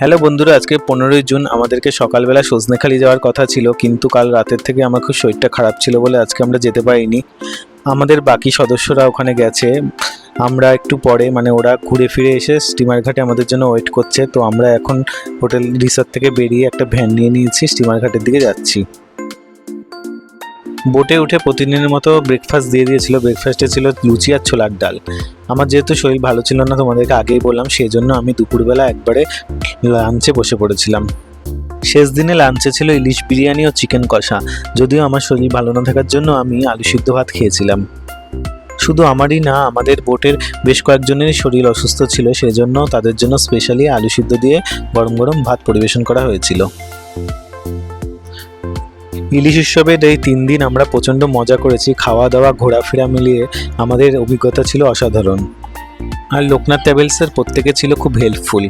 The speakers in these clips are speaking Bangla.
হ্যালো বন্ধুরা, আজকে পনেরোই জুন, আমাদেরকে সকালবেলা সজনেখালি যাওয়ার কথা ছিল, কিন্তু কাল রাতের থেকে আমার খুব শরীরটা খারাপ ছিল বলে আজকে আমরা যেতে পারিনি। আমাদের বাকি সদস্যরা ওখানে গেছে, আমরা একটু পরে মানে ওরা ঘুরে ফিরে এসে স্টিমার ঘাটে আমাদের জন্য ওয়েট করছে, তো আমরা এখন হোটেল রিসর্ট থেকে বেরিয়ে একটা ভ্যান নিয়ে নিয়েছি, স্টিমার ঘাটের দিকে যাচ্ছি। বোটে উঠে প্রতিদিনের মতো ব্রেকফাস্ট দিয়ে দিয়েছিল। ব্রেকফাস্টে ছিল লুচি আর ছোলার ডাল। আমার যেহেতু শরীর ভালো ছিল না, তোমাদেরকে আগেই বললাম সেই জন্য আমি দুপুরবেলা একবারে লাঞ্চে বসে পড়েছিলাম। শেষ দিনে লাঞ্চে ছিল ইলিশ বিরিয়ানি ও চিকেন কষা। যদিও আমার শরীর ভালো না থাকার জন্য আমি আলু সিদ্ধ ভাত খেয়েছিলাম। শুধু আমারই না, আমাদের বোটের বেশ কয়েকজনেরই শরীর অসুস্থ ছিল সেই জন্য তাদের জন্য স্পেশালি আলু সিদ্ধ দিয়ে গরম গরম ভাত পরিবেশন করা হয়েছিল। ইলিশ উৎসবের এই তিন দিন আমরা প্রচণ্ড মজা করেছি। খাওয়া দাওয়া, ঘোরাফেরা মিলিয়ে আমাদের অভিজ্ঞতা ছিল অসাধারণ। আর লোকনাথ ট্রাভেলসের প্রত্যেকে ছিল খুব হেল্পফুল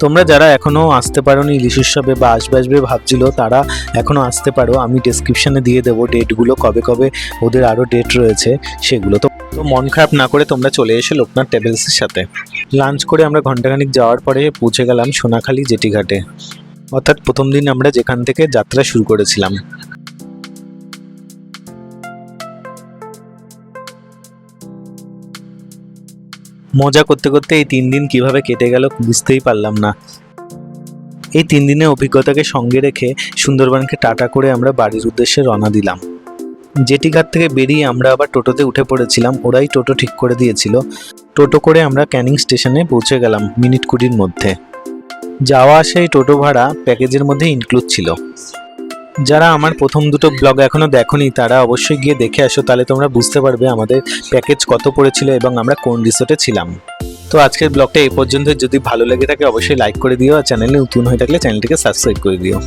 তোমরা যারা এখনও আসতে পারোনি ইলিশ উৎসবে বা আসবে আসবে ভাবছিল, তারা এখনও আসতে পারো। আমি ডেসক্রিপশানে দিয়ে দেবো ডেটগুলো কবে কবে ওদের আরও ডেট রয়েছে, সেগুলো। তো তো মন খারাপ না করে তোমরা চলে এসো লোকনাথ ট্রাভেলসের সাথে। লাঞ্চ করে আমরা ঘন্টাখানিক যাওয়ার পরে পৌঁছে গেলাম সোনাখালি জেটিঘাটে। অর্থাৎ প্রথম দিন আমরা যেখান থেকে যাত্রা শুরু করেছিলাম। মজা করতে করতে এই তিন দিন কীভাবে কেটে গেল বুঝতেই পারলাম না। এই তিন দিনের অভিজ্ঞতাকে সঙ্গে রেখে সুন্দরবনকে টাটা করে আমরা বাড়ির উদ্দেশ্যে রওনা দিলাম। জেটিঘাট থেকে বেরিয়ে আমরা আবার টোটোতে উঠে পড়েছিলাম, ওরাই টোটো ঠিক করে দিয়েছিল। টোটো করে আমরা ক্যানিং স্টেশনে পৌঁছে গেলাম মিনিট কুড়ির মধ্যে। যাওয়া আসা এই টোটো ভাড়া প্যাকেজের মধ্যে ইনক্লুড ছিল। যারা আমার প্রথম দুটো ব্লগ এখনও দেখনি, তারা অবশ্যই গিয়ে দেখে আসো, তাহলে তোমরা বুঝতে পারবে আমাদের প্যাকেজ কত পড়েছিল এবং আমরা কোন রিসোর্টে ছিলাম। তো আজকের ব্লগটা এই পর্যন্ত যদি ভালো লেগে থাকে, অবশ্যই লাইক করে দিও আর চ্যানেলে নতুন হয়ে থাকলে চ্যানেলটিকে সাবস্ক্রাইব করে দিও।